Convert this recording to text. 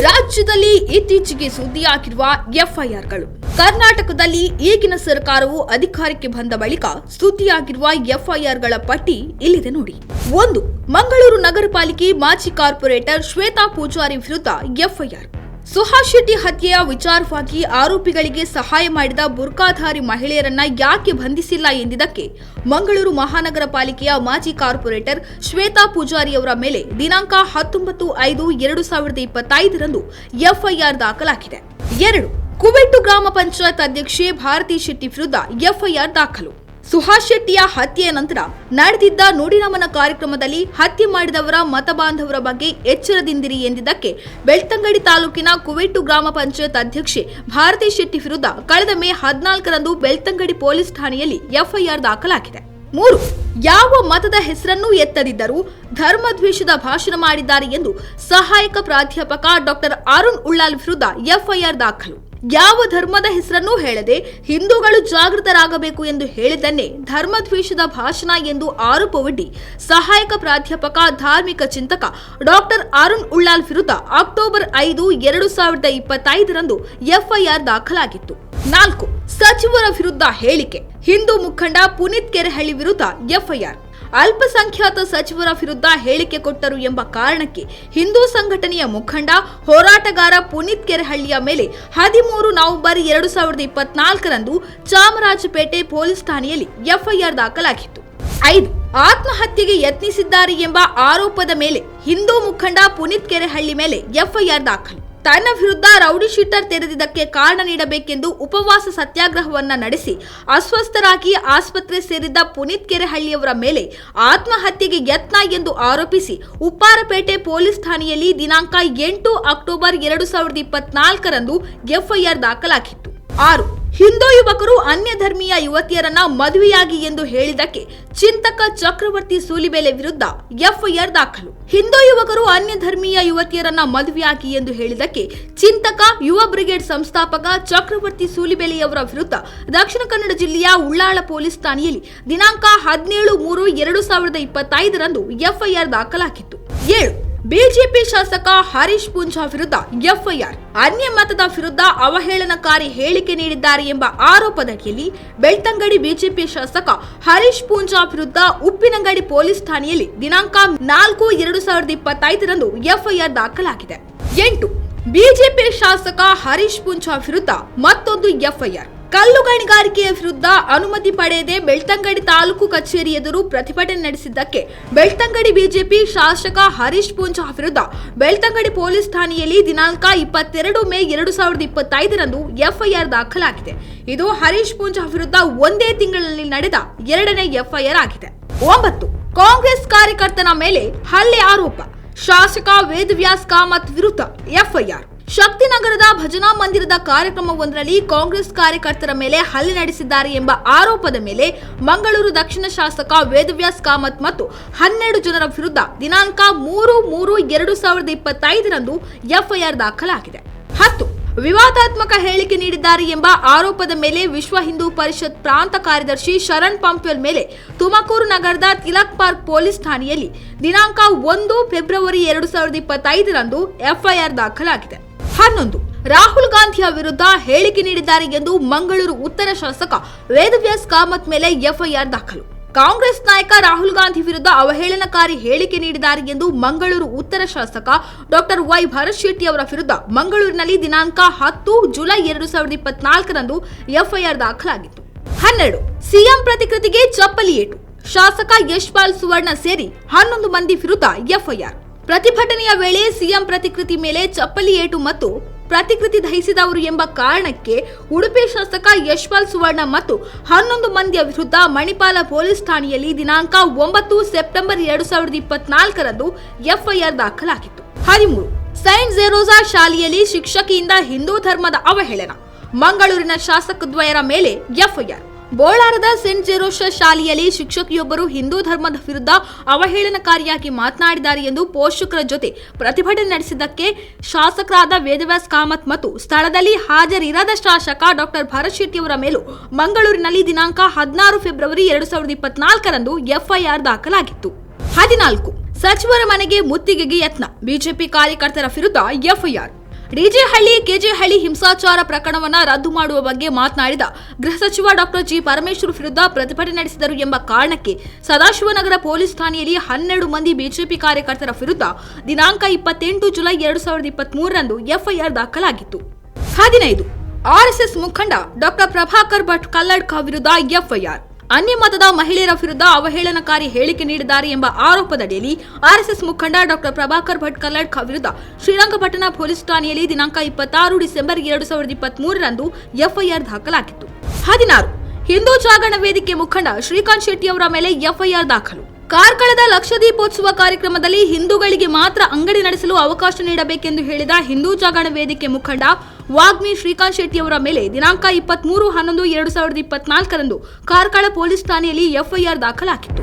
ರಾಜ್ಯದಲ್ಲಿ ಇತ್ತೀಚೆಗೆ ಸುದ್ದಿಯಾಗಿರುವ ಎಫ್ಐಆರ್ಗಳು. ಕರ್ನಾಟಕದಲ್ಲಿ ಈಗಿನ ಸರ್ಕಾರವು ಅಧಿಕಾರಕ್ಕೆ ಬಂದ ಬಳಿಕ ಸುದ್ದಿಯಾಗಿರುವ ಎಫ್ಐಆರ್ಗಳ ಪಟ್ಟಿ ಇಲ್ಲಿದೆ ನೋಡಿ. ಒಂದು, ಮಂಗಳೂರು ನಗರ ಪಾಲಿಕೆ ಮಾಜಿ ಕಾರ್ಪೊರೇಟರ್ ಶ್ವೇತಾ ಪೂಜಾರಿ ವಿರುದ್ಧ ಎಫ್ಐಆರ್. ಸುಹಾಸ್ ಶೆಟ್ಟಿ ಹತ್ಯೆಯ ವಿಚಾರವಾಗಿ ಆರೋಪಿಗಳಿಗೆ ಸಹಾಯ ಮಾಡಿದ ಬುರ್ಕಾಧಾರಿ ಮಹಿಳೆಯರನ್ನ ಯಾಕೆ ಬಂಧಿಸಿಲ್ಲ ಎಂದಿದ್ದಕ್ಕೆ ಮಂಗಳೂರು ಮಹಾನಗರ ಪಾಲಿಕೆಯ ಮಾಜಿ ಕಾರ್ಪೊರೇಟರ್ ಶ್ವೇತಾ ಪೂಜಾರಿ ಅವರ ಮೇಲೆ ದಿನಾಂಕ ಹತ್ತೊಂಬತ್ತು ಐದು ಎರಡು ಸಾವಿರದ ಇಪ್ಪತ್ತೈದರಂದು ಎಫ್ಐಆರ್ ದಾಖಲಾಗಿದೆ. ಎರಡು, ಕುವೆಟ್ಟು ಗ್ರಾಮ ಪಂಚಾಯತ್ ಅಧ್ಯಕ್ಷೆ ಭಾರತಿ ಶೆಟ್ಟಿ ವಿರುದ್ಧ ಎಫ್ಐಆರ್ ದಾಖಲು. ಸುಹಾಸ್ ಶೆಟ್ಟಿಯ ಹತ್ಯೆಯ ನಂತರ ನಡೆದಿದ್ದ ನುಡಿನಮನ ಕಾರ್ಯಕ್ರಮದಲ್ಲಿ ಹತ್ಯೆ ಮಾಡಿದವರ ಮತಬಾಂಧವರ ಬಗ್ಗೆ ಎಚ್ಚರದಿಂದಿರಿ ಎಂದಿದ್ದಕ್ಕೆ ಬೆಳ್ತಂಗಡಿ ತಾಲೂಕಿನ ಕುವೆಟ್ಟು ಗ್ರಾಮ ಪಂಚಾಯತ್ ಅಧ್ಯಕ್ಷೆ ಭಾರತಿ ಶೆಟ್ಟಿ ವಿರುದ್ಧ ಕಳೆದ ಮೇ ಹದಿನಾಲ್ಕರಂದು ಬೆಳ್ತಂಗಡಿ ಪೊಲೀಸ್ ಠಾಣೆಯಲ್ಲಿ ಎಫ್ಐಆರ್ ದಾಖಲಾಗಿದೆ. ಮೂರು, ಯಾವ ಮತದ ಹೆಸರನ್ನು ಎತ್ತದಿದ್ದರೂ ಧರ್ಮದ್ವೇಷದ ಭಾಷಣ ಮಾಡಿದ್ದಾರೆ ಎಂದು ಸಹಾಯಕ ಪ್ರಾಧ್ಯಾಪಕ ಡಾಕ್ಟರ್ ಅರುಣ್ ಉಳ್ಳಾಲ್ ವಿರುದ್ಧ ಎಫ್ಐಆರ್ ದಾಖಲು. ಯಾವ ಧರ್ಮದ ಹೆಸರನ್ನೂ ಹೇಳದೆ ಹಿಂದೂಗಳು ಜಾಗೃತರಾಗಬೇಕು ಎಂದು ಹೇಳಿದ್ದನ್ನೇ ಧರ್ಮದ್ವೇಷದ ಭಾಷಣ ಎಂದು ಆರೋಪವೊಡ್ಡಿ ಸಹಾಯಕ ಪ್ರಾಧ್ಯಾಪಕ, ಧಾರ್ಮಿಕ ಚಿಂತಕ ಡಾಕ್ಟರ್ ಅರುಣ್ ಉಳ್ಳಾಲ್ ವಿರುದ್ಧ ಅಕ್ಟೋಬರ್ ಐದು, ಎರಡು ಸಾವಿರದ ಇಪ್ಪತ್ತೈದರಂದು ಎಫ್ಐಆರ್ ದಾಖಲಾಗಿತ್ತು. ನಾಲ್ಕು, ಸಚಿವರ ವಿರುದ್ಧ ಹೇಳಿಕೆ. ಹಿಂದೂ ಮುಖಂಡ ಪುನೀತ್ ಕೆರೆಹಳ್ಳಿ ವಿರುದ್ಧ ಎಫ್ಐಆರ್. ಅಲ್ಪಸಂಖ್ಯಾತ ಸಚಿವರ ವಿರುದ್ಧ ಹೇಳಿಕೆ ಕೊಟ್ಟರು ಎಂಬ ಕಾರಣಕ್ಕೆ ಹಿಂದೂ ಸಂಘಟನೆಯ ಮುಖಂಡ ಹೋರಾಟಗಾರ ಪುನೀತ್ ಕೆರೆಹಳ್ಳಿಯ ಮೇಲೆ ಹದಿಮೂರು ನವೆಂಬರ್ ಎರಡು ಸಾವಿರದ ಇಪ್ಪತ್ನಾಲ್ಕರಂದು ಚಾಮರಾಜಪೇಟೆ ಪೊಲೀಸ್ ಠಾಣೆಯಲ್ಲಿ ಎಫ್ಐಆರ್ ದಾಖಲಾಗಿತ್ತು. ಐದು, ಆತ್ಮಹತ್ಯೆಗೆ ಯತ್ನಿಸಿದ್ದಾರೆ ಎಂಬ ಆರೋಪದ ಮೇಲೆ ಹಿಂದೂ ಮುಖಂಡ ಪುನೀತ್ ಕೆರೆಹಳ್ಳಿ ಮೇಲೆ ಎಫ್ಐಆರ್ ದಾಖಲು. ತನ್ನ ವಿರುದ್ಧ ರೌಡಿ ಶೀಟರ್ ತೆರೆದಿದ್ದಕ್ಕೆ ಕಾರಣ ನೀಡಬೇಕೆಂದು ಉಪವಾಸ ಸತ್ಯಾಗ್ರಹವನ್ನ ನಡೆಸಿ ಅಸ್ವಸ್ಥರಾಗಿ ಆಸ್ಪತ್ರೆ ಸೇರಿದ್ದ ಪುನೀತ್ ಕೆರೆಹಳ್ಳಿಯವರ ಮೇಲೆ ಆತ್ಮಹತ್ಯೆಗೆ ಯತ್ನ ಎಂದು ಆರೋಪಿಸಿ ಉಪ್ಪಾರಪೇಟೆ ಪೊಲೀಸ್ ಠಾಣೆಯಲ್ಲಿ ದಿನಾಂಕ ಎಂಟು ಅಕ್ಟೋಬರ್ ಎರಡು ಸಾವಿರದ ಇಪ್ಪತ್ನಾಲ್ಕರಂದು ಎಫ್ಐಆರ್ ದಾಖಲಾಗಿತ್ತು. ಆರು. ಹಿಂದೂ ಯುವಕರು ಅನ್ಯ ಧರ್ಮೀಯ ಯುವತಿಯರನ್ನ ಮದುವೆಯಾಗಿ ಎಂದು ಹೇಳಿದಕ್ಕೆ ಚಿಂತಕ ಚಕ್ರವರ್ತಿ ಸೂಲಿಬೆಲೆ ವಿರುದ್ಧ ಎಫ್ಐಆರ್ ದಾಖಲು. ಹಿಂದೂ ಯುವಕರು ಅನ್ಯ ಧರ್ಮೀಯ ಯುವತಿಯರನ್ನ ಮದುವೆಯಾಗಿ ಎಂದು ಹೇಳಿದಕ್ಕೆ ಚಿಂತಕ, ಯುವ ಬ್ರಿಗೇಡ್ ಸಂಸ್ಥಾಪಕ ಚಕ್ರವರ್ತಿ ಸೂಲಿಬೆಲೆಯವರ ವಿರುದ್ಧ ದಕ್ಷಿಣ ಕನ್ನಡ ಜಿಲ್ಲೆಯ ಉಳ್ಳಾಳ ಪೊಲೀಸ್ ಠಾಣೆಯಲ್ಲಿ ದಿನಾಂಕ ಹದಿನೇಳು ಮೂರು ಎರಡು ಸಾವಿರದ ಇಪ್ಪತ್ತೈದರಂದು ಎಫ್ಐಆರ್ ದಾಖಲಾಗಿತ್ತು. ಏಳು ಬಿಜೆಪಿ ಶಾಸಕ ಹರೀಶ್ ಪೂಂಜಾ ವಿರುದ್ಧ ಎಫ್ಐಆರ್. ಅನ್ಯ ಮತದ ವಿರುದ್ಧ ಅವಹೇಳನಕಾರಿ ಹೇಳಿಕೆ ನೀಡಿದ್ದಾರೆ ಎಂಬ ಆರೋಪದಡಿಯಲ್ಲಿ ಬೆಳ್ತಂಗಡಿ ಬಿಜೆಪಿ ಶಾಸಕ ಹರೀಶ್ ಪೂಂಜಾ ವಿರುದ್ಧ ಉಪ್ಪಿನಂಗಡಿ ಪೊಲೀಸ್ ಠಾಣೆಯಲ್ಲಿ ದಿನಾಂಕ ನಾಲ್ಕು ಎರಡು ಸಾವಿರದ ಇಪ್ಪತ್ತೈದರಂದು ಎಫ್ಐಆರ್ ದಾಖಲಾಗಿದೆ. ಎಂಟು. ಬಿಜೆಪಿ ಶಾಸಕ ಹರೀಶ್ ಪೂಂಜಾ ವಿರುದ್ಧ ಮತ್ತೊಂದು ಎಫ್ಐಆರ್. ಕಲ್ಲು ಗಣಿಗಾರಿಕೆಯ ವಿರುದ್ಧ ಅನುಮತಿ ಪಡೆಯದೆ ಬೆಳ್ತಂಗಡಿ ತಾಲೂಕು ಕಚೇರಿ ಎದುರು ಪ್ರತಿಭಟನೆ ನಡೆಸಿದ್ದಕ್ಕೆ ಬೆಳ್ತಂಗಡಿ ಬಿಜೆಪಿ ಶಾಸಕ ಹರೀಶ್ ಪೂಂಜಾ ವಿರುದ್ಧ ಬೆಳ್ತಂಗಡಿ ಪೊಲೀಸ್ ಠಾಣೆಯಲ್ಲಿ ದಿನಾಂಕ ಇಪ್ಪತ್ತೆರಡು ಮೇ ಎರಡು ಸಾವಿರದ ಇಪ್ಪತ್ತೈದರಂದು ಎಫ್ಐಆರ್ ದಾಖಲಾಗಿದೆ. ಇದು ಹರೀಶ್ ಪೂಂಜಾ ವಿರುದ್ಧ ಒಂದೇ ತಿಂಗಳಲ್ಲಿ ನಡೆದ ಎರಡನೇ ಎಫ್ಐಆರ್ ಆಗಿದೆ. ಒಂಬತ್ತು, ಕಾಂಗ್ರೆಸ್ ಕಾರ್ಯಕರ್ತನ ಮೇಲೆ ಹಲ್ಲೆ ಆರೋಪ. ಶಾಸಕ ವೇದವ್ಯಾಸ್ ಕಾಮತ್ ವಿರುದ್ಧ ಎಫ್ಐಆರ್. ಶಕ್ತಿನಗರದ ಭಜನಾ ಮಂದಿರದ ಕಾರ್ಯಕ್ರಮವೊಂದರಲ್ಲಿ ಕಾಂಗ್ರೆಸ್ ಕಾರ್ಯಕರ್ತರ ಮೇಲೆ ಹಲ್ಲೆ ನಡೆಸಿದ್ದಾರೆ ಎಂಬ ಆರೋಪದ ಮೇಲೆ ಮಂಗಳೂರು ದಕ್ಷಿಣ ಶಾಸಕ ವೇದವ್ಯಾಸ್ ಕಾಮತ್ ಮತ್ತು ಹನ್ನೆರಡು ಜನರ ವಿರುದ್ಧ ದಿನಾಂಕ ಮೂರು ಮೂರು ಎರಡು ಸಾವಿರದ ಇಪ್ಪತ್ತೈದರಂದು ಎಫ್ಐಆರ್ ದಾಖಲಾಗಿದೆ. ಹತ್ತು, ವಿವಾದಾತ್ಮಕ ಹೇಳಿಕೆ ನೀಡಿದ್ದಾರೆ ಎಂಬ ಆರೋಪದ ಮೇಲೆ ವಿಶ್ವ ಹಿಂದೂ ಪರಿಷತ್ ಪ್ರಾಂತ ಕಾರ್ಯದರ್ಶಿ ಶರಣ್ ಪಂಪ್ಯಲ್ ಮೇಲೆ ತುಮಕೂರು ನಗರದ ತಿಲಕ್ ಪಾರ್ಕ್ ಪೊಲೀಸ್ ಠಾಣೆಯಲ್ಲಿ ದಿನಾಂಕ ಒಂದು ಫೆಬ್ರವರಿ ಎರಡು ಸಾವಿರದ ಇಪ್ಪತ್ತೈದರಂದು ಎಫ್ಐಆರ್ ದಾಖಲಾಗಿದೆ. ಹನ್ನೊಂದು. ರಾಹುಲ್ ಗಾಂಧಿಯ ವಿರುದ್ಧ ಹೇಳಿಕೆ ನೀಡಿದ್ದಾರೆ ಎಂದು ಮಂಗಳೂರು ಉತ್ತರ ಶಾಸಕ ವೇದವ್ಯಾಸ್ ಕಾಮತ್ ಮೇಲೆ ಎಫ್ಐಆರ್ ದಾಖಲು. ಕಾಂಗ್ರೆಸ್ ನಾಯಕ ರಾಹುಲ್ ಗಾಂಧಿ ವಿರುದ್ಧ ಅವಹೇಳನಕಾರಿ ಹೇಳಿಕೆ ನೀಡಿದ್ದಾರೆ ಎಂದು ಮಂಗಳೂರು ಉತ್ತರ ಶಾಸಕ ಡಾಕ್ಟರ್ ವೈ ಭರತ್ ಶೆಟ್ಟಿ ಅವರ ವಿರುದ್ಧ ಮಂಗಳೂರಿನಲ್ಲಿ ದಿನಾಂಕ ಹತ್ತು ಜುಲೈ ಎರಡು ಸಾವಿರದ ಇಪ್ಪತ್ನಾಲ್ಕರಂದು ಎಫ್ಐಆರ್ ದಾಖಲಾಗಿತ್ತು. ಹನ್ನೆರಡು. ಸಿಎಂ ಪ್ರತಿಕೃತಿಗೆ ಚಪ್ಪಲಿ ಏಟು. ಶಾಸಕ ಯಶ್ಪಾಲ್ ಸುವರ್ಣ ಸೇರಿ ಹನ್ನೊಂದು ಮಂದಿ ವಿರುದ್ಧ ಎಫ್ಐಆರ್. ಪ್ರತಿಭಟನೆಯ ವೇಳೆ ಸಿಎಂ ಪ್ರತಿಕೃತಿ ಮೇಲೆ ಚಪ್ಪಲಿ ಏಟು ಮತ್ತು ಪ್ರತಿಕೃತಿ ದಹಿಸಿದವರು ಎಂಬ ಕಾರಣಕ್ಕೆ ಉಡುಪಿ ಶಾಸಕ ಯಶ್ಪಾಲ್ ಸುವರ್ಣ ಮತ್ತು ಹನ್ನೊಂದು ಮಂದಿಯ ವಿರುದ್ಧ ಮಣಿಪಾಲ ಪೊಲೀಸ್ ಠಾಣೆಯಲ್ಲಿ ದಿನಾಂಕ ಒಂಬತ್ತು ಸೆಪ್ಟೆಂಬರ್ ಎರಡು ಸಾವಿರದ ಇಪ್ಪತ್ನಾಲ್ಕರಂದು ಎಫ್ಐಆರ್ ದಾಖಲಾಗಿತ್ತು. ಹದಿಮೂರು. ಸೈಂಟ್ ಜೆರೋಸಾ ಶಾಲೆಯಲ್ಲಿ ಶಿಕ್ಷಕಿಯಿಂದ ಹಿಂದೂ ಧರ್ಮದ ಅವಹೇಳನ. ಮಂಗಳೂರಿನ ಶಾಸಕ ದ್ವಯರ ಮೇಲೆ ಎಫ್ಐಆರ್. ಬೋಳಾರದ ಸೆಂಟ್ ಜೆರೋಷ ಶಾಲೆಯಲ್ಲಿ ಶಿಕ್ಷಕಿಯೊಬ್ಬರು ಹಿಂದೂ ಧರ್ಮದ ವಿರುದ್ಧ ಅವಹೇಳನಕಾರಿಯಾಗಿ ಮಾತನಾಡಿದ್ದಾರೆ ಎಂದು ಪೋಷಕರ ಜೊತೆ ಪ್ರತಿಭಟನೆ ನಡೆಸಿದ್ದಕ್ಕೆ ಶಾಸಕರಾದ ವೇದವ್ಯಾಸ್ ಕಾಮತ್ ಮತ್ತು ಸ್ಥಳದಲ್ಲಿ ಹಾಜರಿರದ ಶಾಸಕ ಡಾಕ್ಟರ್ ಭರತ್ ಶೆಟ್ಟಿಯವರ ಮೇಲೂ ಮಂಗಳೂರಿನಲ್ಲಿ ದಿನಾಂಕ ಹದಿನಾರು ಫೆಬ್ರವರಿ ಎರಡು ಸಾವಿರದ ಇಪ್ಪತ್ನಾಲ್ಕರಂದು ಎಫ್ಐಆರ್ ದಾಖಲಾಗಿತ್ತು. ಹದಿನಾಲ್ಕು. ಸಚಿವರ ಮನೆಗೆ ಮುತ್ತಿಗೆಗೆ ಯತ್ನ. ಬಿಜೆಪಿ ಕಾರ್ಯಕರ್ತರ ವಿರುದ್ಧ ಎಫ್ಐಆರ್. ಡಿಜೆಹಳ್ಳಿ, ಕೆಜೆಹಳ್ಳಿ ಹಿಂಸಾಚಾರ ಪ್ರಕರಣವನ್ನು ರದ್ದು ಮಾಡುವ ಬಗ್ಗೆ ಮಾತನಾಡಿದ ಗೃಹ ಸಚಿವ ಡಾಕ್ಟರ್ ಜಿ ಪರಮೇಶ್ವರ್ ವಿರುದ್ಧ ಪ್ರತಿಭಟನೆ ನಡೆಸಿದರು ಎಂಬ ಕಾರಣಕ್ಕೆ ಸದಾಶಿವನಗರ ಪೊಲೀಸ್ ಠಾಣೆಯಲ್ಲಿ ಹನ್ನೆರಡು ಮಂದಿ ಬಿಜೆಪಿ ಕಾರ್ಯಕರ್ತರ ವಿರುದ್ಧ ದಿನಾಂಕ ಇಪ್ಪತ್ತೆಂಟು ಜುಲೈ ಎರಡು ಸಾವಿರದ ಇಪ್ಪತ್ತ್ ಮೂರರಂದು ಎಫ್ಐಆರ್ ದಾಖಲಾಗಿತ್ತು. ಹದಿನೈದು, ಆರ್ಎಸ್ಎಸ್ ಮುಖಂಡ ಡಾಕ್ಟರ್ ಪ್ರಭಾಕರ್ ಭಟ್ ಕಲ್ಲಡ್ಕ ವಿರುದ್ಧ ಎಫ್ಐಆರ್. ಅನ್ಯ ಮತದ ಮಹಿಳೆಯರ ವಿರುದ್ಧ ಅವಹೇಳನಕಾರಿ ಹೇಳಿಕೆ ನೀಡಿದ್ದಾರೆ ಎಂಬ ಆರೋಪದಡಿಯಲ್ಲಿ ಆರ್ಎಸ್ಎಸ್ ಮುಖಂಡ ಡಾಕ್ಟರ್ ಪ್ರಭಾಕರ್ ಭಟ್ ಕಲ್ಲಡ್ಕ ವಿರುದ್ಧ ಶ್ರೀರಂಗಪಟ್ಟಣ ಪೊಲೀಸ್ ಠಾಣೆಯಲ್ಲಿ ದಿನಾಂಕ ಇಪ್ಪತ್ತಾರು ಡಿಸೆಂಬರ್ ಎರಡು ಸಾವಿರದ ಇಪ್ಪತ್ತ್ ಮೂರರಂದು ಎಫ್ಐಆರ್ ದಾಖಲಾಗಿತ್ತು. ಹದಿನಾರು. ಹಿಂದೂ ಜಾಗರಣ ವೇದಿಕೆ ಮುಖಂಡ ಶ್ರೀಕಾಂತ್ ಶೆಟ್ಟಿ ಅವರ ಮೇಲೆ ಎಫ್ಐಆರ್ ದಾಖಲು. ಕಾರ್ಕಳದ ಲಕ್ಷದೀಪೋತ್ಸವ ಕಾರ್ಯಕ್ರಮದಲ್ಲಿ ಹಿಂದೂಗಳಿಗೆ ಮಾತ್ರ ಅಂಗಡಿ ನಡೆಸಲು ಅವಕಾಶ ನೀಡಬೇಕೆಂದು ಹೇಳಿದ ಹಿಂದೂ ಜಾಗರಣ ವೇದಿಕೆ ಮುಖಂಡ ವಾಗ್ಮಿ ಶ್ರೀಕಾಂತ್ ಶೆಟ್ಟಿ ಅವರ ಮೇಲೆ ದಿನಾಂಕ ಇಪ್ಪತ್ಮೂರು ಹನ್ನೊಂದು ಎರಡು ಸಾವಿರದ ಇಪ್ಪತ್ನಾಲ್ಕರಂದು ಕಾರ್ಕಳ ಪೊಲೀಸ್ ಠಾಣೆಯಲ್ಲಿ ಎಫ್ಐಆರ್ ದಾಖಲಾಗಿತ್ತು.